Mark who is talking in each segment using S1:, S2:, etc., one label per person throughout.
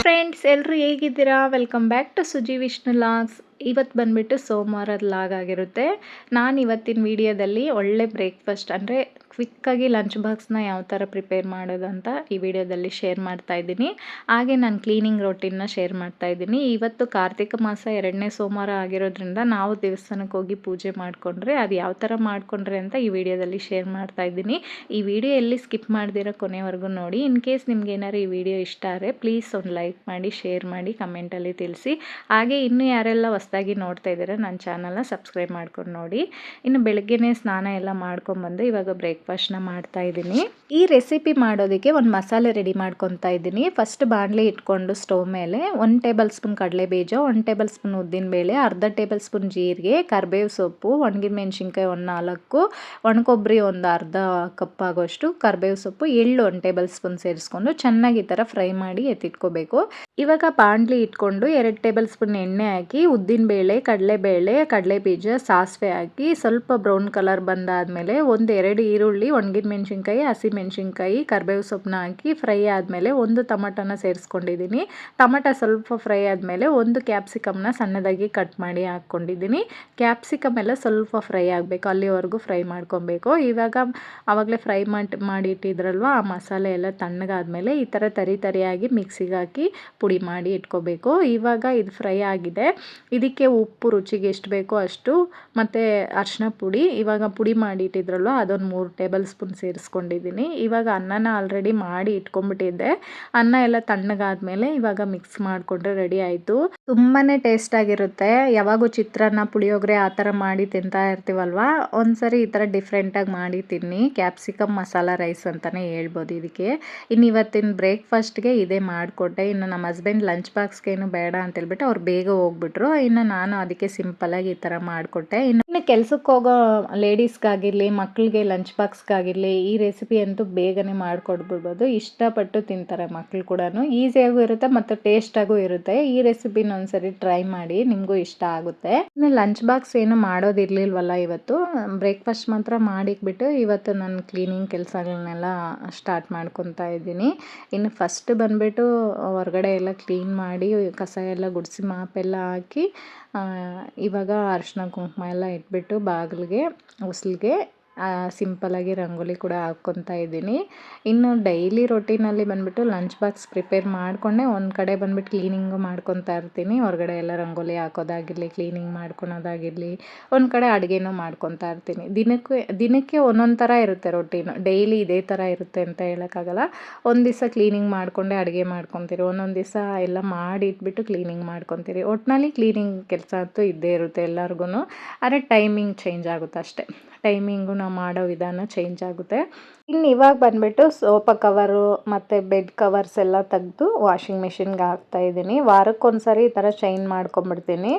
S1: Friends ಎಲ್ಲರೂ ಹೇಗಿದ್ದೀರಾ? Welcome back to Suji Vishnu logs ಇವತ್ತು ಬಂದುಬಿಟ್ಟು ಸೋಮವಾರದ ಲಾಗ್ ಆಗಿರುತ್ತೆ. ನಾನು ಇವತ್ತಿನ ವಿಡಿಯೋದಲ್ಲಿ ಒಳ್ಳೆ ಬ್ರೇಕ್ಫಾಸ್ಟ್ ಅಂದರೆ ಕ್ವಿಕ್ಕಾಗಿ ಲಂಚ್ ಬಾಕ್ಸ್ನ ಯಾವ ಥರ ಪ್ರಿಪೇರ್ ಮಾಡೋದು ಅಂತ ಈ ವಿಡಿಯೋದಲ್ಲಿ ಶೇರ್ ಮಾಡ್ತಾ ಇದ್ದೀನಿ. ಹಾಗೆ ನಾನು ಕ್ಲೀನಿಂಗ್ ರೊಟೀನ್ನ ಶೇರ್ ಮಾಡ್ತಾ ಇದ್ದೀನಿ. ಇವತ್ತು ಕಾರ್ತಿಕ ಮಾಸ ಎರಡನೇ ಸೋಮವಾರ ಆಗಿರೋದ್ರಿಂದ ನಾವು ದೇವಸ್ಥಾನಕ್ಕೆ ಹೋಗಿ ಪೂಜೆ ಮಾಡಿಕೊಂಡ್ರೆ ಅದು ಯಾವ ಥರ ಮಾಡಿಕೊಂಡ್ರೆ ಅಂತ ಈ ವಿಡಿಯೋದಲ್ಲಿ ಶೇರ್ ಮಾಡ್ತಾ ಇದ್ದೀನಿ. ಈ ವಿಡಿಯೋ ಎಲ್ಲಿ ಸ್ಕಿಪ್ ಮಾಡ್ದಿರೋ ಕೊನೆವರೆಗೂ ನೋಡಿ. ಇನ್ ಕೇಸ್ ನಿಮ್ಗೆ ಏನಾರು ಈ ವಿಡಿಯೋ ಇಷ್ಟ ಆದರೆ ಪ್ಲೀಸ್ ಒಂದು ಲೈಕ್ ಮಾಡಿ, ಶೇರ್ ಮಾಡಿ, ಕಮೆಂಟಲ್ಲಿ ತಿಳಿಸಿ. ಹಾಗೆ ಇನ್ನೂ ಯಾರೆಲ್ಲ ಹೊಸ್ದಾಗಿ ನೋಡ್ತಾ ಇದ್ದೀರ, ನನ್ನ ಚಾನಲ್ನ ಸಬ್ಸ್ಕ್ರೈಬ್ ಮಾಡ್ಕೊಂಡು ನೋಡಿ. ಇನ್ನು ಬೆಳಗ್ಗೆನೇ ಸ್ನಾನ ಎಲ್ಲ ಮಾಡ್ಕೊಂಬಂದು ಇವಾಗ ಬ್ರೇಕ್ಫಾಸ್ಟ್ನ ಮಾಡ್ತಾ ಇದ್ದೀನಿ. ಈ ರೆಸಿಪಿ ಮಾಡೋದಕ್ಕೆ ಒಂದು ಮಸಾಲೆ ರೆಡಿ ಮಾಡ್ಕೊತಾ ಇದ್ದೀನಿ. ಫಸ್ಟ್ ಬಾಣಲೆ ಇಟ್ಕೊಂಡು ಸ್ಟವ್ ಮೇಲೆ ಒಂದು ಟೇಬಲ್ ಸ್ಪೂನ್ ಕಡಲೆ ಬೀಜ ಟೇಬಲ್ ಸ್ಪೂನ್ ಉದ್ದಿನಬೇಳೆ ಅರ್ಧ ಟೇಬಲ್ ಸ್ಪೂನ್ ಜೀರಿಗೆ, ಕರಿಬೇವು ಸೊಪ್ಪು, ಒಣಗಿದ ಮೆಣಸಿನ್ಕಾಯಿ ಒಂದು ನಾಲ್ಕು ಒಣಕೊಬ್ಬರಿ ಒಂದು ಅರ್ಧ ಕಪ್ ಆಗೋಷ್ಟು, ಕರಿಬೇವು ಸೊಪ್ಪು, ಎಳ್ಳು ಒಂದು ಟೇಬಲ್ ಸ್ಪೂನ್ ಸೇರಿಸ್ಕೊಂಡು ಚೆನ್ನಾಗಿ ಈ ಥರ ಫ್ರೈ ಮಾಡಿ ಎತ್ತಿಟ್ಕೋಬೇಕು. ಇವಾಗ ಬಾಣಲಿ ಇಟ್ಕೊಂಡು ಎರಡು ಟೇಬಲ್ ಸ್ಪೂನ್ ಎಣ್ಣೆ ಹಾಕಿ ಉದ್ದಿನಬೇಳೆ ಕಡಲೆಬೇಳೆ ಕಡಲೆ ಬೀಜ, ಸಾಸಿವೆ ಹಾಕಿ, ಸ್ವಲ್ಪ ಬ್ರೌನ್ ಕಲರ್ ಬಂದಾದಮೇಲೆ ಒಂದು ಎರಡು ಈರುಳ್ಳಿ, ಒಣಗಿದ ಮೆಣಸಿನ್ಕಾಯಿ, ಹಸಿ ಮೆಣಸಿನ್ಕಾಯಿ, ಕರಿಬೇವು ಸೊಪ್ಪನ್ನ ಹಾಕಿ ಫ್ರೈ ಆದಮೇಲೆ ಒಂದು ಟೊಮಟೊನ ಸೇರಿಸ್ಕೊಂಡಿದ್ದೀನಿ. ಟಮಟ ಸ್ವಲ್ಪ ಫ್ರೈ ಆದಮೇಲೆ ಒಂದು ಕ್ಯಾಪ್ಸಿಕಮ್ನ ಸಣ್ಣದಾಗಿ ಕಟ್ ಮಾಡಿ ಹಾಕ್ಕೊಂಡಿದ್ದೀನಿ. ಕ್ಯಾಪ್ಸಿಕಮ್ ಎಲ್ಲ ಸ್ವಲ್ಪ ಫ್ರೈ ಆಗಬೇಕು, ಅಲ್ಲಿವರೆಗೂ ಫ್ರೈ ಮಾಡ್ಕೊಬೇಕು. ಇವಾಗ ಆವಾಗಲೇ ಫ್ರೈ ಮಾಡಿ, ಮಾಡಿಟ್ಟಿದ್ರಲ್ವ, ಆ ಮಸಾಲೆ ಎಲ್ಲ ತಣ್ಣಗಾದಮೇಲೆ ಈ ಥರ ತರಿ ತರಿಯಾಗಿ ಮಿಕ್ಸಿಗೆ ಹಾಕಿ ಪುಡಿ ಮಾಡಿ ಇಟ್ಕೋಬೇಕು. ಇವಾಗ ಇದು ಫ್ರೈ ಆಗಿದೆ. ಇದಕ್ಕೆ ಉಪ್ಪು ರುಚಿಗೆ ಎಷ್ಟು ಬೇಕೋ ಅಷ್ಟು ಮತ್ತು ಅರಿಶಿನ ಪುಡಿ. ಇವಾಗ ಪುಡಿ ಮಾಡಿ ಇಟ್ಟಿದ್ರಲ್ಲೋ ಅದೊಂದು ಮೂರು ಟೇಬಲ್ ಸ್ಪೂನ್ ಸೇರಿಸ್ಕೊಂಡಿದ್ದೀನಿ. ಇವಾಗ ಅನ್ನನ ಆಲ್ರೆಡಿ ಮಾಡಿ ಇಟ್ಕೊಂಡ್ಬಿಟ್ಟಿದ್ದೆ. ಅನ್ನ ಎಲ್ಲ ತಣ್ಣಗಾದ್ಮೇಲೆ ಇವಾಗ ಮಿಕ್ಸ್ ಮಾಡಿಕೊಂಡ್ರೆ ರೆಡಿ ಆಯಿತು. ತುಂಬಾ ಟೇಸ್ಟ್ ಆಗಿರುತ್ತೆ. ಯಾವಾಗೂ ಚಿತ್ರಾನ್ನ, ಪುಳಿಯೋಗರೆ ಆ ಥರ ಮಾಡಿ ತಿಂತಾ ಇರ್ತೀವಲ್ವ? ಒಂದ್ಸರಿ ಈ ಥರ ಡಿಫ್ರೆಂಟಾಗಿ ಮಾಡಿ ತಿನ್ನಿ. ಕ್ಯಾಪ್ಸಿಕಮ್ ಮಸಾಲ ರೈಸ್ ಅಂತಲೇ ಹೇಳ್ಬೋದು ಇದಕ್ಕೆ. ಇನ್ನು ಇವತ್ತಿನ ಬ್ರೇಕ್ಫಾಸ್ಟ್ಗೆ ಇದೇ ಮಾಡಿಕೊಟ್ಟೆ. ಇನ್ನು ನಮ್ಮ ಹಸ್ಬೆಂಡ್ ಲಂಚ್ ಬಾಕ್ಸ್ಗೆ ಏನು ಬೇಡ ಅಂತೇಳ್ಬಿಟ್ಟು ಅವ್ರು ಬೇಗ ಹೋಗ್ಬಿಟ್ರು. ಇನ್ನು ನಾನು ಅದಕ್ಕೆ ಸಿಂಪಲಾಗಿ ಈ ಥರ ಮಾಡಿಕೊಟ್ಟೆ. ಇನ್ನು ಇನ್ನು ಕೆಲ್ಸಕ್ಕೆ ಹೋಗೋ ಲೇಡೀಸ್ಗಾಗಿರಲಿ ಮಕ್ಕಳಿಗೆ ಲಂಚ್ ಬಾಕ್ಸ್ಗಾಗಿರಲಿ, ಈ ರೆಸಿಪಿ ಅಂತೂ ಬೇಗನೆ ಮಾಡಿಕೊಡ್ಬಿಡ್ಬೋದು. ಇಷ್ಟಪಟ್ಟು ತಿಂತಾರೆ ಮಕ್ಕಳು ಕೂಡ ಈಸಿಯಾಗೂ ಇರುತ್ತೆ ಮತ್ತು ಟೇಸ್ಟಾಗೂ ಇರುತ್ತೆ. ಈ ರೆಸಿಪಿನ ಒಂದ್ಸರಿ ಟ್ರೈ ಮಾಡಿ, ನಿಮಗೂ ಇಷ್ಟ ಆಗುತ್ತೆ. ಇನ್ನು ಲಂಚ್ ಬಾಕ್ಸ್ ಏನು ಮಾಡೋದಿರ್ಲಿಲ್ವಲ್ಲ ಇವತ್ತು. ಬ್ರೇಕ್ಫಾಸ್ಟ್ ಮಾತ್ರ ಮಾಡಿಕ್ಬಿಟ್ಟು ಇವತ್ತು ನಾನು ಕ್ಲೀನಿಂಗ್ ಕೆಲಸಗಳನ್ನೆಲ್ಲ ಸ್ಟಾರ್ಟ್ ಮಾಡ್ಕೊತಾ ಇದ್ದೀನಿ. ಇನ್ನು ಫಸ್ಟ್ ಬಂದುಬಿಟ್ಟು ಹೊರಗಡೆ ಎಲ್ಲ ಕ್ಲೀನ್ ಮಾಡಿ ಕಸ ಎಲ್ಲ ಗುಡಿಸಿ ಮಾಪೆಲ್ಲ ಹಾಕಿ ಇವಾಗ ಅರಿಶಿನ ಕುಂಕುಮ ಎಲ್ಲ ಇಟ್ಬಿಟ್ಟು ಬಾಗಿಲಿಗೆ ಹೊಸ್ಲಿಗೆ ಸಿಂಪಲಾಗಿ ರಂಗೋಲಿ ಕೂಡ ಹಾಕ್ಕೊತಾ ಇದ್ದೀನಿ. ಇನ್ನು ಡೈಲಿ ರೊಟೀನಲ್ಲಿ ಬಂದುಬಿಟ್ಟು ಲಂಚ್ ಬಾಕ್ಸ್ ಪ್ರಿಪೇರ್ ಮಾಡಿಕೊಂಡೆ, ಒಂದು ಕಡೆ ಬಂದುಬಿಟ್ಟು ಕ್ಲೀನಿಂಗು ಮಾಡ್ಕೊತಾ ಇರ್ತೀನಿ. ಹೊರಗಡೆ ಎಲ್ಲ ರಂಗೋಲಿ ಹಾಕೋದಾಗಿರಲಿ ಕ್ಲೀನಿಂಗ್ ಮಾಡ್ಕೊಳೋದಾಗಿರಲಿ, ಒಂದು ಕಡೆ ಅಡುಗೆನೂ ಮಾಡ್ಕೊತಾ ಇರ್ತೀನಿ. ದಿನಕ್ಕೆ ದಿನಕ್ಕೆ ಒಂದೊಂದು ಥರ ಇರುತ್ತೆ ರೊಟೀನು ಡೈಲಿ ಇದೇ ಥರ ಇರುತ್ತೆ ಅಂತ ಹೇಳೋಕ್ಕಾಗಲ್ಲ. ಒಂದು ದಿವಸ ಕ್ಲೀನಿಂಗ್ ಮಾಡಿಕೊಂಡೆ, ಅಡುಗೆ ಮಾಡ್ಕೊತೀರಿ. ಒಂದೊಂದು ದಿವಸ ಎಲ್ಲ ಮಾಡಿ ಇಟ್ಬಿಟ್ಟು ಕ್ಲೀನಿಂಗ್ ಮಾಡ್ಕೊತೀರಿ. ಒಟ್ಟಿನಲ್ಲಿ ಕ್ಲೀನಿಂಗ್ ಕೆಲಸ ಅಂತೂ ಇದ್ದೇ ಇರುತ್ತೆ ಎಲ್ಲರಿಗೂ ಆದರೆ ಟೈಮಿಂಗ್ ಚೇಂಜ್ ಆಗುತ್ತೆ ಅಷ್ಟೇ. ಟೈಮಿಂಗು ನಾವು ಮಾಡೋ ವಿಧಾನ ಚೇಂಜ್ ಆಗುತ್ತೆ. ಇನ್ನು ಇವಾಗ ಬಂದುಬಿಟ್ಟು ಸೋಫಾ ಕವರು ಮತ್ತು ಬೆಡ್ ಕವರ್ಸ್ ಎಲ್ಲ ತೆಗೆದು ವಾಷಿಂಗ್ ಮೆಷಿನ್ಗೆ ಹಾಕ್ತಾ ಇದ್ದೀನಿ. ವಾರಕ್ಕೊಂದ್ಸರಿ ಈ ಥರ ಚೈನ್ ಮಾಡ್ಕೊಂಬಿಡ್ತೀನಿ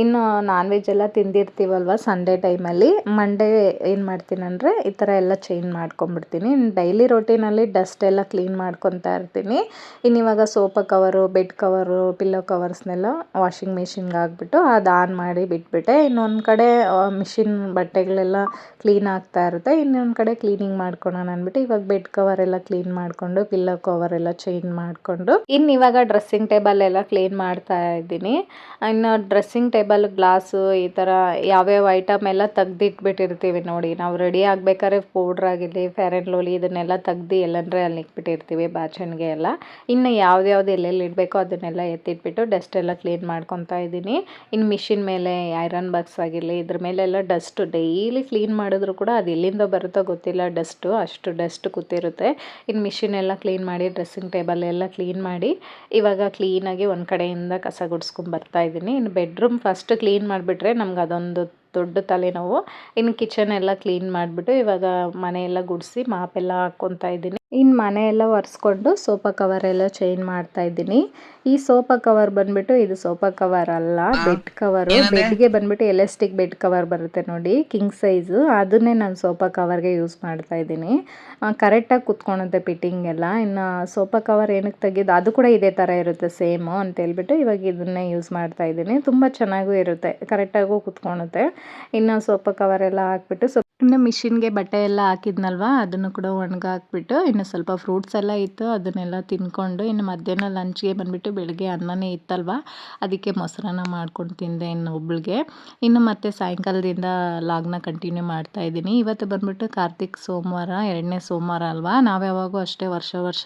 S1: ಇನ್ನು ನಾನ್ ವೆಜ್ ಎಲ್ಲ ತಿಂದಿರ್ತೀವಲ್ವ ಸಂಡೇ ಟೈಮಲ್ಲಿ ಮಂಡೇ ಏನು ಮಾಡ್ತೀನಿ ಅಂದರೆ ಈ ಥರ ಎಲ್ಲ ಚೇಂಜ್ ಮಾಡ್ಕೊಂಬಿಡ್ತೀನಿ ಡೈಲಿ ರೊಟೀನಲ್ಲಿ ಡಸ್ಟ್ ಎಲ್ಲ ಕ್ಲೀನ್ ಮಾಡ್ಕೊತಾ ಇರ್ತೀನಿ. ಇನ್ನು ಇವಾಗ sofa cover bed cover pillow ಕವರ್ಸ್ನೆಲ್ಲ washing ಮಿಷಿನ್ಗೆ ಹಾಕ್ಬಿಟ್ಟು ಅದು ಆನ್ ಮಾಡಿ ಬಿಟ್ಬಿಟ್ಟೆ. ಇನ್ನೊಂದು ಕಡೆ ಮಿಷಿನ್ ಬಟ್ಟೆಗಳೆಲ್ಲ ಕ್ಲೀನ್ ಆಗ್ತಾ ಇರುತ್ತೆ. ಇನ್ನೊಂದು ಕಡೆ ಕ್ಲೀನಿಂಗ್ ಮಾಡ್ಕೊಳೋಣ ಅಂದ್ಬಿಟ್ಟು ಇವಾಗ ಬೆಡ್ ಕವರ್ ಎಲ್ಲ ಕ್ಲೀನ್ ಮಾಡಿಕೊಂಡು ಪಿಲ್ಲೋ ಕವರ್ ಎಲ್ಲ ಚೇಂಜ್ ಮಾಡಿಕೊಂಡು ಇನ್ನು ಇವಾಗ ಡ್ರೆಸ್ಸಿಂಗ್ ಟೇಬಲ್ ಎಲ್ಲ ಕ್ಲೀನ್ ಮಾಡ್ತಾ ಇದ್ದೀನಿ. ಇನ್ನು ಡ್ರೆಸ್ಸಿಂಗ್ ಟೇಬಲ್ ಗ್ಲಾಸು ಈ ಥರ ಯಾವ್ಯಾವ ಐಟಮ್ ಎಲ್ಲ ತೆಗ್ದಿಟ್ಬಿಟ್ಟಿರ್ತೀವಿ ನೋಡಿ. ನಾವು ರೆಡಿ ಆಗಬೇಕಾದ್ರೆ ಪೌಡ್ರ್ ಆಗಿರಲಿ ಫೇರ್ ಆ್ಯಂಡ್ ಲೋಲಿ ಇದನ್ನೆಲ್ಲ ತೆಗ್ದು ಎಲ್ಲಂದ್ರೆ ಅಲ್ಲಿ ಇಟ್ಬಿಟ್ಟಿರ್ತೀವಿ ಬಾಚಣಿಗೆ ಎಲ್ಲ. ಇನ್ನು ಯಾವ್ದ್ಯಾವ್ದು ಎಲ್ಲೆಲ್ಲಿ ಇಡಬೇಕೋ ಅದನ್ನೆಲ್ಲ ಎತ್ತಿಟ್ಬಿಟ್ಟು ಡಸ್ಟ್ ಎಲ್ಲ ಕ್ಲೀನ್ ಮಾಡ್ಕೊತಾ ಇದ್ದೀನಿ. ಇನ್ನು ಮಿಷಿನ್ ಮೇಲೆ ಐರನ್ ಬಾಕ್ಸ್ ಆಗಿರಲಿ, ಇದ್ರ ಮೇಲೆಲ್ಲ ಡಸ್ಟು ಡೈಲಿ ಕ್ಲೀನ್ ಮಾಡಿದ್ರು ಕೂಡ ಅದು ಎಲ್ಲಿಂದ ಬರುತ್ತೋ ಗೊತ್ತಿಲ್ಲ ಡಸ್ಟು ಅಷ್ಟು ಡಸ್ಟ್ ಕೂತಿರುತ್ತೆ. ಇನ್ನು ಮಿಷಿನ್ ಎಲ್ಲ ಕ್ಲೀನ್ ಮಾಡಿ ಡ್ರೆಸ್ಸಿಂಗ್ ಟೇಬಲ್ ಎಲ್ಲ ಕ್ಲೀನ್ ಮಾಡಿ, ಇವಾಗ ಕ್ಲೀನಾಗಿ ಒಂದು ಕಡೆಯಿಂದ ಕಸ ಗುಡಿಸ್ಕೊಂಡು ಬರ್ತಾ ಇದ್ದೀನಿ. ಇನ್ನು ಬೆಡ್ರೂಮ್ ಫಸ್ಟ್ ಕ್ಲೀನ್ ಮಾಡಿಬಿಟ್ರೆ ನಮ್ಗೆ ಅದೊಂದು ದೊಡ್ಡ ತಲೆನೋವು. ಇನ್ನು ಕಿಚನ್ ಎಲ್ಲ ಕ್ಲೀನ್ ಮಾಡಿಬಿಟ್ಟು ಇವಾಗ ಮನೆಯೆಲ್ಲ ಗುಡಿಸಿ ಮಾಪೆಲ್ಲ ಹಾಕ್ಕೊತಾ ಇದ್ದೀನಿ. ಇನ್ನು ಮನೆ ಎಲ್ಲ ಒರೆಸ್ಕೊಂಡು ಸೋಫಾ ಕವರ್ ಎಲ್ಲ ಚೇಂಜ್ ಮಾಡ್ತಾ ಇದ್ದೀನಿ. ಈ ಸೋಫಾ ಕವರ್ ಬಂದ್ಬಿಟ್ಟು ಇದು ಸೋಫಾ ಕವರ್ ಅಲ್ಲ ಬೆಡ್ ಕವರು. ಬೆಡ್ಗೆ ಬಂದ್ಬಿಟ್ಟು ಎಲೆಸ್ಟಿಕ್ ಬೆಡ್ ಕವರ್ ಬರುತ್ತೆ ನೋಡಿ ಕಿಂಗ್ ಸೈಜು. ಅದನ್ನೇ ನಾನು ಸೋಫಾ ಕವರ್ಗೆ ಯೂಸ್ ಮಾಡ್ತಾ ಇದ್ದೀನಿ. ಕರೆಕ್ಟಾಗಿ ಕುತ್ಕೊಳುತ್ತೆ ಫಿಟ್ಟಿಂಗ್ ಎಲ್ಲ. ಇನ್ನು ಸೋಫಾ ಕವರ್ ಏನಕ್ಕೆ ತೆಗೆದು ಅದು ಕೂಡ ಇದೇ ಥರ ಇರುತ್ತೆ ಸೇಮು ಅಂತ ಹೇಳ್ಬಿಟ್ಟು ಇವಾಗ ಇದನ್ನೇ ಯೂಸ್ ಮಾಡ್ತಾ ಇದ್ದೀನಿ. ತುಂಬ ಚೆನ್ನಾಗೂ ಇರುತ್ತೆ ಕರೆಕ್ಟಾಗೂ ಕುತ್ಕೊಳುತ್ತೆ. ಇನ್ನು ಸೋಫಾ ಕವರ್ ಎಲ್ಲ ಹಾಕ್ಬಿಟ್ಟು ಇನ್ನು ಮಿಷಿನ್ಗೆ ಬಟ್ಟೆ ಎಲ್ಲ ಹಾಕಿದ್ನಲ್ವ, ಅದನ್ನು ಕೂಡ ಒಣಗಾಕ್ಬಿಟ್ಟು, ಇನ್ನು ಸ್ವಲ್ಪ ಫ್ರೂಟ್ಸ್ ಎಲ್ಲ ಇತ್ತು, ಅದನ್ನೆಲ್ಲ ತಿಂದ್ಕೊಂಡು ಇನ್ನು ಮಧ್ಯಾಹ್ನ ಲಂಚ್ಗೆ ಬಂದುಬಿಟ್ಟು ಬೆಳಗ್ಗೆ ಅನ್ನನೇ ಇತ್ತಲ್ವ, ಅದಕ್ಕೆ ಮೊಸರನ್ನ ಮಾಡ್ಕೊಂಡು ತಿಂದೆ ಇನ್ನು ಒಬ್ಳಿಗೆ. ಇನ್ನು ಮತ್ತೆ ಸಾಯಂಕಾಲದಿಂದ ಲಾಗ್ನ ಕಂಟಿನ್ಯೂ ಮಾಡ್ತಾ ಇದ್ದೀನಿ. ಇವತ್ತು ಬಂದುಬಿಟ್ಟು ಕಾರ್ತಿಕ್ ಸೋಮವಾರ, ಎರಡನೇ ಸೋಮವಾರ ಅಲ್ವಾ, ನಾವು ಯಾವಾಗೂ ಅಷ್ಟೇ ವರ್ಷ ವರ್ಷ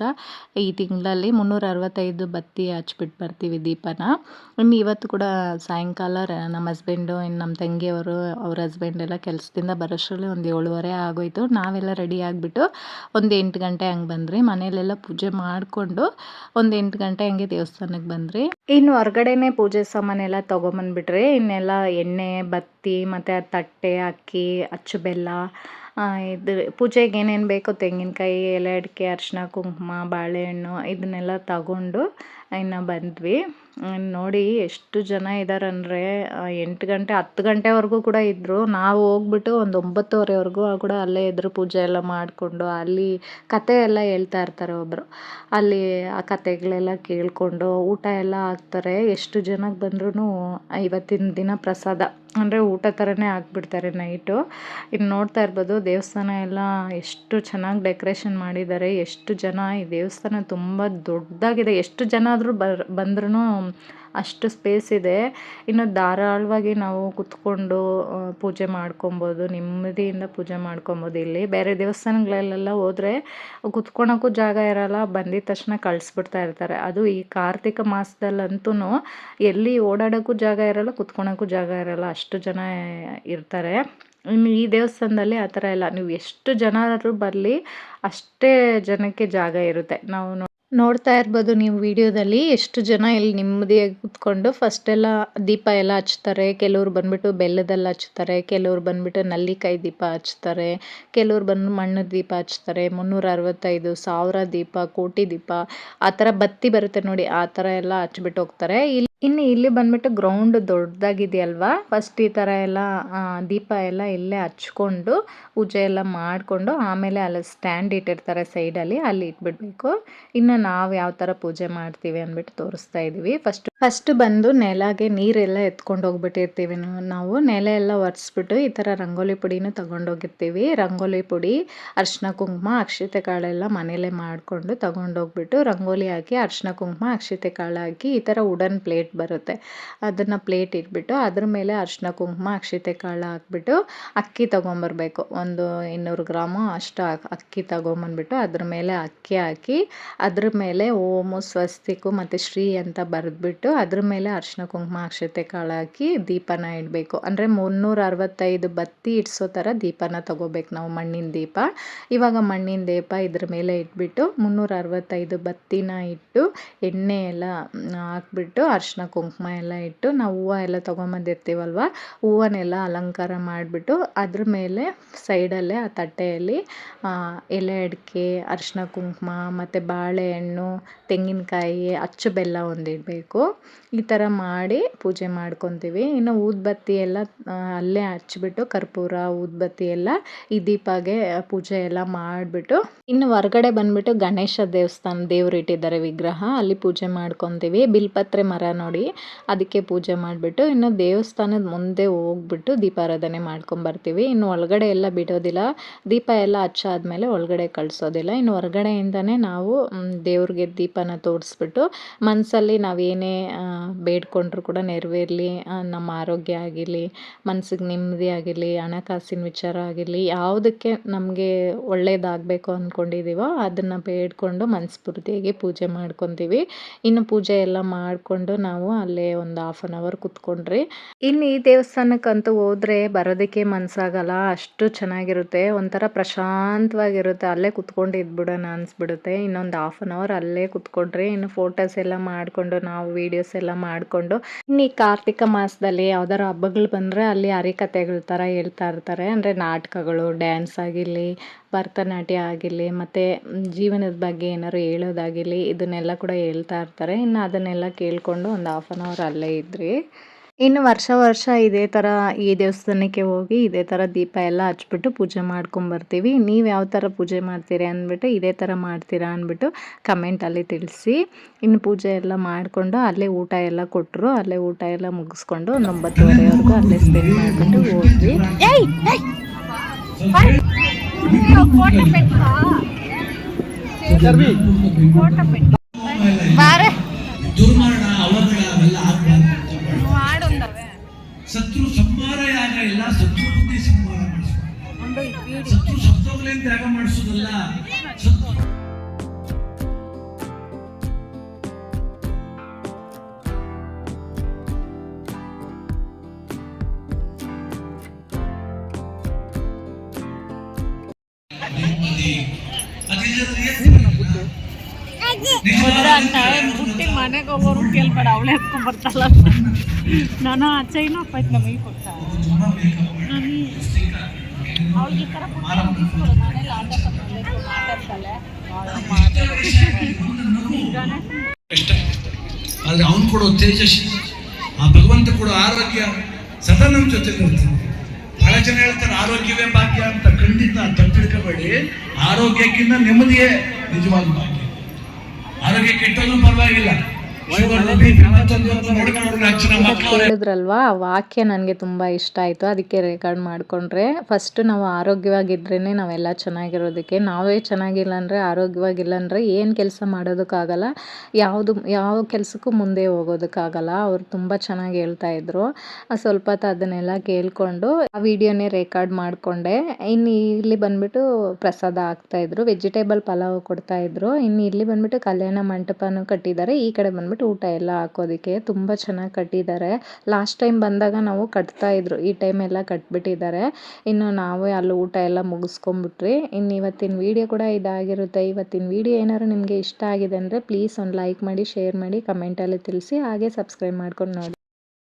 S1: ಈ ತಿಂಗಳಲ್ಲಿ ಮುನ್ನೂರ ಅರವತ್ತೈದು ಬತ್ತಿ ಹಚ್ಬಿಟ್ಟು ಬರ್ತೀವಿ ದೀಪನ. ಇನ್ನು ಇವತ್ತು ಕೂಡ ಸಾಯಂಕಾಲ ನಮ್ಮ ಹಸ್ಬೆಂಡು ಇನ್ನು ನಮ್ಮ ತಂಗಿಯವರು, ಅವ್ರ ಹಸ್ಬೆಂಡ್ ಎಲ್ಲ ಕೆಲಸದಿಂದ ಬರೋಷ್ಟರಲ್ಲಿ ಒಂದು ಏಳುವರೆ ಆಗೋಯಿತು. ನಾವೆಲ್ಲ ರೆಡಿ ಆಗಿಬಿಟ್ಟು ಒಂದು ಎಂಟು ಗಂಟೆ ಹಂಗೆ ಬಂದ್ರಿ. ಮನೆಯಲ್ಲೆಲ್ಲ ಪೂಜೆ ಮಾಡಿಕೊಂಡು ಒಂದು ಎಂಟು ಗಂಟೆ ಹಂಗೆ ದೇವಸ್ಥಾನಕ್ಕೆ ಬಂದ್ರಿ. ಇನ್ನು ಹೊರಗಡೆನೆ ಪೂಜೆ ಸಾಮಾನೆಲ್ಲ ತೊಗೊಂಬಂದ್ಬಿಟ್ರಿ, ಇನ್ನೆಲ್ಲ ಎಣ್ಣೆ, ಬತ್ತಿ, ಮತ್ತು ತಟ್ಟೆ, ಅಕ್ಕಿ, ಅಚ್ಚು ಬೆಲ್ಲ ಇದು ಪೂಜೆಗೆ ಏನೇನು ಬೇಕೋ ತೆಂಗಿನಕಾಯಿ, ಎಲೆ ಅಡಿಕೆ ಅರಿಶಿನ ಕುಂಕುಮ, ಬಾಳೆಹಣ್ಣು, ಇದನ್ನೆಲ್ಲ ತಗೊಂಡು ಇನ್ನು ಬಂದ್ವಿ. ನೋಡಿ ಎಷ್ಟು ಜನ ಇದ್ದಾರಂದರೆ ಎಂಟು ಗಂಟೆ, ಹತ್ತು ಗಂಟೆವರೆಗೂ ಕೂಡ ಇದ್ದರು ನಾವು ಹೋಗ್ಬಿಟ್ಟು ಒಂದು ಒಂಬತ್ತುವರೆವರೆಗೂ ಕೂಡ ಅಲ್ಲೇ ಇದ್ದರು ಪೂಜೆ ಎಲ್ಲ ಮಾಡಿಕೊಂಡು. ಅಲ್ಲಿ ಕತೆ ಎಲ್ಲ ಹೇಳ್ತಾ ಇರ್ತಾರೆ ಒಬ್ಬರು ಅಲ್ಲಿ ಆ ಕತೆಗಳೆಲ್ಲ ಕೇಳಿಕೊಂಡು ಊಟ ಎಲ್ಲ ಹಾಕ್ತಾರೆ. ಎಷ್ಟು ಜನಕ್ಕೆ ಬಂದ್ರೂ ಇವತ್ತಿನ ದಿನ ಪ್ರಸಾದ. ಅಂದರೆ ಊಟ ಥರನೇ ಹಾಕ್ಬಿಡ್ತಾರೆ ನೈಟು. ಇನ್ನು ನೋಡ್ತಾ ಇರ್ಬೋದು ದೇವಸ್ಥಾನ ಎಲ್ಲ ಎಷ್ಟು ಚೆನ್ನಾಗಿ ಡೆಕೋರೇಷನ್ ಮಾಡಿದ್ದಾರೆ. ಎಷ್ಟು ಜನ ಈ ದೇವಸ್ಥಾನ ತುಂಬ ದೊಡ್ಡದಾಗಿದೆ. ಎಷ್ಟು ಜನ ಆದರೂ ಬರ್ ಬಂದ್ರೂ ಅಷ್ಟು ಸ್ಪೇಸ್ ಇದೆ. ಇನ್ನು ಧಾರಾಳವಾಗಿ ನಾವು ಕುತ್ಕೊಂಡು ಪೂಜೆ ಮಾಡ್ಕೊಬೋದು, ನೆಮ್ಮದಿಯಿಂದ ಪೂಜೆ ಮಾಡ್ಕೊಬೋದು ಇಲ್ಲಿ. ಬೇರೆ ದೇವಸ್ಥಾನಗಳಲ್ಲೆಲ್ಲ ಹೋದರೆ ಕುತ್ಕೊಳಕ್ಕೂ ಜಾಗ ಇರಲ್ಲ, ಬಂದಿದ ತಕ್ಷಣ ಕಳಿಸ್ಬಿಡ್ತಾ ಇರ್ತಾರೆ. ಅದು ಈ ಕಾರ್ತಿಕ ಮಾಸದಲ್ಲಂತೂ ಎಲ್ಲಿ ಓಡಾಡೋಕ್ಕೂ ಜಾಗ ಇರಲ್ಲ, ಕುತ್ಕೊಳಕ್ಕೂ ಜಾಗ ಇರಲ್ಲ, ಅಷ್ಟು ಜನ ಇರ್ತಾರೆ. ಇನ್ನು ಈ ದೇವಸ್ಥಾನದಲ್ಲಿ ಆ ಥರ ಇಲ್ಲ. ನೀವು ಎಷ್ಟು ಜನರು ಬರಲಿ, ಅಷ್ಟೇ ಜನಕ್ಕೆ ಜಾಗ ಇರುತ್ತೆ. ನಾವು ನೋಡ್ತಾ ಇರ್ಬೋದು ನೀವು ವಿಡಿಯೋದಲ್ಲಿ ಎಷ್ಟು ಜನ ಇಲ್ಲಿ ನೆಮ್ಮದಿಯಾಗಿ ಕೂತ್ಕೊಂಡು ಫಸ್ಟ್ ಎಲ್ಲ ದೀಪ ಎಲ್ಲ ಹಚ್ತಾರೆ ಕೆಲವ್ರು ಬಂದ್ಬಿಟ್ಟು ಬೆಲ್ಲದಲ್ಲಿ ಹಚ್ತಾರೆ ಕೆಲವ್ರು ಬಂದ್ಬಿಟ್ಟು ನಲ್ಲಿಕಾಯಿ ದೀಪ ಹಚ್ತಾರೆ ಕೆಲವ್ರು ಬಂದು ಮಣ್ಣು ದೀಪ ಹಚ್ತಾರೆ ಮುನ್ನೂರ ಅರವತ್ತೈದು ಸಾವಿರ ದೀಪ, ಕೋಟಿ ದೀಪ, ಆ ಥರ ಬತ್ತಿ ಬರುತ್ತೆ ನೋಡಿ, ಆ ಥರ ಎಲ್ಲ ಹಚ್ಬಿಟ್ಟು ಹೋಗ್ತಾರೆ. ಇಲ್ಲಿ ಇನ್ನು ಇಲ್ಲಿ ಬಂದ್ಬಿಟ್ಟು ಗ್ರೌಂಡ್ ದೊಡ್ಡದಾಗಿದೆಯಲ್ವಾ? ಫಸ್ಟ್ ಈ ಥರ ಎಲ್ಲ ದೀಪ ಎಲ್ಲ ಇಲ್ಲೇ ಹಚ್ಕೊಂಡು ಪೂಜೆ ಎಲ್ಲ ಮಾಡಿಕೊಂಡು ಆಮೇಲೆ ಅಲ್ಲಿ ಸ್ಟ್ಯಾಂಡ್ ಇಟ್ಟಿರ್ತಾರೆ ಸೈಡಲ್ಲಿ ಅಲ್ಲಿ ಇಟ್ಬಿಡ್ಬೇಕು. ಇನ್ನು ನಾವು ಯಾವ ಥರ ಪೂಜೆ ಮಾಡ್ತೀವಿ ಅಂದ್ಬಿಟ್ಟು ತೋರಿಸ್ತಾ ಇದ್ದೀವಿ ಫಸ್ಟ್ ಫಸ್ಟ್ ಬಂದು ನೆಲಗೆ ನೀರೆಲ್ಲ ಎತ್ಕೊಂಡು ಹೋಗ್ಬಿಟ್ಟಿರ್ತೀವಿ ನಾವು- ನೆಲ ಎಲ್ಲ ಒರೆಸ್ಬಿಟ್ಟು ಈ ಥರ ರಂಗೋಲಿ ಪುಡಿನೂ ತಗೊಂಡೋಗಿರ್ತೀವಿ. ರಂಗೋಲಿ ಪುಡಿ ಅರ್ಶಿನ ಕುಂಕುಮ, ಅಕ್ಷತೆ ಕಾಳೆಲ್ಲ ಮನೇಲೆ ಮಾಡಿಕೊಂಡು ತಗೊಂಡೋಗ್ಬಿಟ್ಟು ರಂಗೋಲಿ ಹಾಕಿ ಅರ್ಶಿನ ಕುಂಕುಮ, ಅಕ್ಷತೆ ಕಾಳು ಹಾಕಿ ಈ ಥರ ವುಡನ್ ಪ್ಲೇಟ್ ಬರುತ್ತೆ. ಅದನ್ನು ಪ್ಲೇಟ್ ಇಟ್ಬಿಟ್ಟು ಅದ್ರ ಮೇಲೆ ಅರಿಶಿನ ಕುಂಕುಮ, ಅಕ್ಷತೆ ಕಾಳು ಹಾಕ್ಬಿಟ್ಟು ಅಕ್ಕಿ ತೊಗೊಂಬರ್ಬೇಕು. ಒಂದು ಇನ್ನೂರು ಗ್ರಾಮು ಅಷ್ಟು ಅಕ್- ಅಕ್ಕಿ ತೊಗೊಂಬಂದ್ಬಿಟ್ಟು ಅದ್ರ ಮೇಲೆ ಅಕ್ಕಿ ಹಾಕಿ ಅದ್ರ ಮೇಲೆ ಓಮು, ಸ್ವಸ್ತಿಕು ಮತ್ತು ಶ್ರೀ ಅಂತ ಬರೆದ್ಬಿಟ್ಟು ಅದ್ರ ಮೇಲೆ ಅರಿಶಿನ ಕುಂಕುಮ, ಅಕ್ಷತೆ ಕಾಳು ಹಾಕಿ ದೀಪನ ಇಡಬೇಕು. ಅಂದರೆ ಮುನ್ನೂರ ಅರವತ್ತೈದು ಬತ್ತಿ ಇಡ್ಸೋ ಥರ ದೀಪನ ತಗೋಬೇಕು ನಾವು ಮಣ್ಣಿನ ದೀಪ. ಇವಾಗ ಮಣ್ಣಿನ ದೀಪ ಇದ್ರ ಮೇಲೆ ಇಟ್ಬಿಟ್ಟು ಮುನ್ನೂರ ಅರವತ್ತೈದು ಬತ್ತಿನ ಇಟ್ಟು ಎಣ್ಣೆ ಎಲ್ಲ ಹಾಕ್ಬಿಟ್ಟು ಅರಿಶಿನ ಕುಂಕುಮ ಎಲ್ಲ ಇಟ್ಟು ನಾವು ಹೂವು ಎಲ್ಲ ತೊಗೊಂಬಂದಿರ್ತೀವಲ್ವ? ಹೂವನ್ನೆಲ್ಲ ಅಲಂಕಾರ ಮಾಡಿಬಿಟ್ಟು ಅದ್ರ ಮೇಲೆ ಸೈಡಲ್ಲೇ ಆ ತಟ್ಟೆಯಲ್ಲಿ ಎಲೆ ಅಡಿಕೆ, ಅರಿಶಿನ, ಕುಂಕುಮ ಮತ್ತು ಬಾಳೆಹಣ್ಣು, ತೆಂಗಿನಕಾಯಿ, ಅಚ್ಚು ಬೆಲ್ಲ ಒಂದಿಡಬೇಕು ಈ ಥರ ಮಾಡಿ ಪೂಜೆ ಮಾಡ್ಕೊತೀವಿ. ಇನ್ನು ಊದ್ಬತ್ತಿ ಎಲ್ಲ ಅಲ್ಲೇ ಹಚ್ಬಿಟ್ಟು ಕರ್ಪೂರ ಊದ್ಬತ್ತಿ ಎಲ್ಲ ಈ ದೀಪಾಗೆ ಪೂಜೆ ಎಲ್ಲ ಮಾಡಿಬಿಟ್ಟು, ಇನ್ನು ಹೊರಗಡೆ ಬಂದ್ಬಿಟ್ಟು ಗಣೇಶ ದೇವಸ್ಥಾನ ದೇವ್ರು ಇಟ್ಟಿದ್ದಾರೆ ವಿಗ್ರಹ, ಅಲ್ಲಿ ಪೂಜೆ ಮಾಡ್ಕೊತೀವಿ. ಬಿಲ್ಪತ್ರೆ ಮರ ನೋಡಿ ಅದಕ್ಕೆ ಪೂಜೆ ಮಾಡಿಬಿಟ್ಟು ಇನ್ನು ದೇವಸ್ಥಾನದ ಮುಂದೆ ಹೋಗ್ಬಿಟ್ಟು ದೀಪಾರಾಧನೆ ಮಾಡ್ಕೊಂಬರ್ತೀವಿ. ಇನ್ನು ಒಳಗಡೆ ಎಲ್ಲ ಬಿಡೋದಿಲ್ಲ. ದೀಪ ಎಲ್ಲ ಹಚ್ಚಾದ್ಮೇಲೆ ಒಳಗಡೆ ಕಳಿಸೋದಿಲ್ಲ. ಇನ್ನು ಹೊರಗಡೆಯಿಂದನೇ ನಾವು ದೇವ್ರಿಗೆ ದೀಪನ ತೋರಿಸ್ಬಿಟ್ಟು ಮನಸ್ಸಲ್ಲಿ ನಾವೇನೇ ಬೇಡ್ಕೊಂಡ್ರು ಕೂಡ ನೆರವೇರಲಿ ನಮ್ಮ ಆರೋಗ್ಯ ಆಗಿರಲಿ ಮನಸ್ಸಿಗೆ ನೆಮ್ಮದಿ ಆಗಿರಲಿ, ಹಣಕಾಸಿನ ವಿಚಾರ ಆಗಿರಲಿ, ಯಾವುದಕ್ಕೆ ನಮಗೆ ಒಳ್ಳೇದಾಗಬೇಕು ಅಂದ್ಕೊಂಡಿದ್ದೀವೋ ಅದನ್ನು ಬೇಡ್ಕೊಂಡು ಮನಸ್ಫೂರ್ತಿಯಾಗಿ ಪೂಜೆ ಮಾಡ್ಕೊತೀವಿ. ಇನ್ನು ಪೂಜೆ ಎಲ್ಲ ಮಾಡಿಕೊಂಡು ನಾವು ಅಲ್ಲೇ ಒಂದು ಹಾಫ್ ಆನ್ ಅವರ್ ಕುತ್ಕೊಂಡ್ರಿ. ಇನ್ನು ಈ ದೇವಸ್ಥಾನಕ್ಕಂತೂ ಹೋದ್ರೆ ಬರೋದಕ್ಕೆ ಮನಸ್ಸಾಗಲ್ಲ ಅಷ್ಟು ಚೆನ್ನಾಗಿರುತ್ತೆ. ಒಂಥರ ಪ್ರಶಾಂತವಾಗಿರುತ್ತೆ. ಅಲ್ಲೇ ಕುತ್ಕೊಂಡು ಇದ್ಬಿಡೋಣ ಅನಿಸ್ಬಿಡುತ್ತೆ. ಇನ್ನೊಂದು ಹಾಫ್ ಆನ್ ಅವರ್ ಅಲ್ಲೇ ಕುತ್ಕೊಂಡ್ರಿ ಇನ್ನು ಫೋಟೋಸ್ ಎಲ್ಲ ಮಾಡಿಕೊಂಡು, ನಾವು ವಿಡಿಯೋಸ್ ಎಲ್ಲ ಮಾಡಿಕೊಂಡು. ಇನ್ನು ಈ ಕಾರ್ತಿಕ ಮಾಸದಲ್ಲಿ ಯಾವ್ದಾರು ಹಬ್ಬಗಳು ಬಂದರೆ ಅಲ್ಲಿ ಹರಿಕತೆಗಳ ಥರ ಹೇಳ್ತಾ ಇರ್ತಾರೆ. ಅಂದರೆ ನಾಟಕಗಳು ಡ್ಯಾನ್ಸ್ ಆಗಿರಲಿ ಭರತನಾಟ್ಯ ಆಗಿರಲಿ, ಮತ್ತು ಜೀವನದ ಬಗ್ಗೆ ಏನಾದ್ರು ಹೇಳೋದಾಗಿರಲಿ, ಇದನ್ನೆಲ್ಲ ಕೂಡ ಹೇಳ್ತಾ ಇರ್ತಾರೆ. ಇನ್ನು ಅದನ್ನೆಲ್ಲ ಕೇಳಿಕೊಂಡು ಒಂದು ಹಾಫ್ ಆನ್ ಅವರ್ ಅಲ್ಲೇ ಇದ್ರಿ. ಇನ್ನು ವರ್ಷ ವರ್ಷ ಇದೇ ಥರ ಈ ದೇವಸ್ಥಾನಕ್ಕೆ ಹೋಗಿ ಇದೇ ಥರ ದೀಪ ಎಲ್ಲ ಹಚ್ಬಿಟ್ಟು ಪೂಜೆ ಮಾಡ್ಕೊಂಬರ್ತೀವಿ. ನೀವು ಯಾವ ಥರ ಪೂಜೆ ಮಾಡ್ತೀರಿ ಅಂದ್ಬಿಟ್ಟು ಇದೇ ಥರ ಮಾಡ್ತೀರಾ ಅಂದ್ಬಿಟ್ಟು ಕಮೆಂಟಲ್ಲಿ ತಿಳಿಸಿ. ಇನ್ನು ಪೂಜೆ ಎಲ್ಲ ಮಾಡಿಕೊಂಡು ಅಲ್ಲೇ ಊಟ ಎಲ್ಲ ಕೊಟ್ಟರು ಅಲ್ಲೇ ಊಟ ಎಲ್ಲ ಮುಗಿಸ್ಕೊಂಡು ಒಂದು ಒಂಬತ್ತುವರೆವರೆಗೂ ಅಲ್ಲೇ ಸ್ಪೆಂಡ್ ಮಾಡಿಬಿಟ್ಟು
S2: ಹೋಗಿ. ದುರ್ಮರಣ ಅವಘಡ ಅವೆಲ್ಲ ಆಗ್ಬಾರ್ದು. ಶತ್ರು ಸಂಹಾರ ಯಾಗ ಇಲ್ಲ ಶತ್ರು ಬುದ್ಧಿ ಸಂಹಾರ ಮಾಡಿಸ್ಬೇಕು ಶತ್ರು ಶಬ್ದಗಳೇನು ತ್ಯಾಗ ಮಾಡಿಸೋದಲ್ಲ? ಶತ್ರು
S3: ಬುಟ್ಟಿ ಮನೆಗೆ ಹೋಗೋರು ಕೇಳ್ಬೇಡ ಅವಳೇ ಎತ್ಕೊಂಡ್ ಬರ್ತಾಳ ನಾನು ಆ ಚೈನ್ ಹಾಕೈತ್ ನಮಗೆ ಕೊಟ್ಟ. ಅವ್ಳಿಗೆ ಈ ಥರ ಬುಟ್ಟಿ ಮನೇಲಿ ಆಟ ಮಾತಾಡ್ತಾಳೆ
S2: ಕಷ್ಟ ಆದ್ರೆ ಅವನು ಕೊಡೋ ತೇಜಸ್ವಿ. ಆ ಭಗವಂತ ಕೊಡೋ ಆರೋಗ್ಯ ಸದಾ ನಮ್ಮ ಜೊತೆ ಇರ್ತಾನೆ. ಬಹಳ ಜನ ಹೇಳ್ತಾರೆ ಆರೋಗ್ಯವೇ ಭಾಗ್ಯ ಅಂತ. ಖಂಡಿತ ತಪ್ಪಿಡ್ಕೋಬೇಡಿ. ಆರೋಗ್ಯಕ್ಕಿಂತ ನೆಮ್ಮದಿಯೇ ನಿಜವಾದ ಭಾಗ್ಯ. ಆರೋಗ್ಯ ಕೆಟ್ಟೋದ್ರೂ ಪರವಾಗಿಲ್ಲ.
S1: ಹೇಳಿದ್ರಲ್ವಾ ವಾಕ್ಯ ನನಗೆ ತುಂಬ ಇಷ್ಟ ಆಯಿತು, ಅದಕ್ಕೆ ರೆಕಾರ್ಡ್ ಮಾಡಿಕೊಂಡ್ರೆ. ಫಸ್ಟ್ ನಾವು ಆರೋಗ್ಯವಾಗಿದ್ರೇ ನಾವೆಲ್ಲ ಚೆನ್ನಾಗಿರೋದಕ್ಕೆ. ನಾವೇ ಚೆನ್ನಾಗಿಲ್ಲ ಅಂದರೆ, ಆರೋಗ್ಯವಾಗಿಲ್ಲ ಅಂದರೆ ಏನು ಕೆಲಸ ಮಾಡೋದಕ್ಕಾಗಲ್ಲ. ಯಾವುದು, ಯಾವ ಕೆಲಸಕ್ಕೂ ಮುಂದೆ ಹೋಗೋದಕ್ಕಾಗಲ್ಲ. ಅವ್ರು ತುಂಬ ಚೆನ್ನಾಗಿ ಹೇಳ್ತಾ ಇದ್ರು. ಸ್ವಲ್ಪ ಅದನ್ನೆಲ್ಲ ಕೇಳಿಕೊಂಡು ಆ ವಿಡಿಯೋನೇ ರೆಕಾರ್ಡ್ ಮಾಡಿಕೊಂಡೆ. ಇನ್ನು ಇಲ್ಲಿ ಬಂದ್ಬಿಟ್ಟು ಪ್ರಸಾದ ಹಾಕ್ತಾಯಿದ್ರು ವೆಜಿಟೇಬಲ್ ಪಲಾವ್ ಕೊಡ್ತಾಯಿದ್ರು ಇನ್ನು ಇಲ್ಲಿ ಬಂದ್ಬಿಟ್ಟು ಕಲ್ಯಾಣ ಮಂಟಪನೂ ಕಟ್ಟಿದ್ದಾರೆ. ಈ ಕಡೆ ಬಂದ್ಬಿಟ್ಟು ಊಟ ಎಲ್ಲ ಹಾಕೋದಕ್ಕೆ ತುಂಬ ಚೆನ್ನಾಗಿ ಕಟ್ಟಿದ್ದಾರೆ. ಲಾಸ್ಟ್ ಟೈಮ್ ಬಂದಾಗ ನಾವು ಕಟ್ತಾ ಇದ್ರು, ಈ ಟೈಮ್ ಎಲ್ಲ ಕಟ್ಬಿಟ್ಟಿದ್ದಾರೆ. ಇನ್ನು ನಾವೇ ಅಲ್ಲಿ ಊಟ ಎಲ್ಲ ಮುಗಿಸ್ಕೊಂಬಿಟ್ರಿ ಇನ್ನು ಇವತ್ತಿನ ವಿಡಿಯೋ ಕೂಡ ಇದಾಗಿರುತ್ತೆ. ಇವತ್ತಿನ ವಿಡಿಯೋ ಏನಾದ್ರು ನಿಮಗೆ ಇಷ್ಟ ಆಗಿದೆ ಅಂದರೆ ಪ್ಲೀಸ್ ಒಂದು ಲೈಕ್ ಮಾಡಿ ಶೇರ್ ಮಾಡಿ ಕಮೆಂಟಲ್ಲಿ ತಿಳಿಸಿ. ಹಾಗೆ ಸಬ್ಸ್ಕ್ರೈಬ್ ಮಾಡ್ಕೊಂಡು ನೋಡಿ.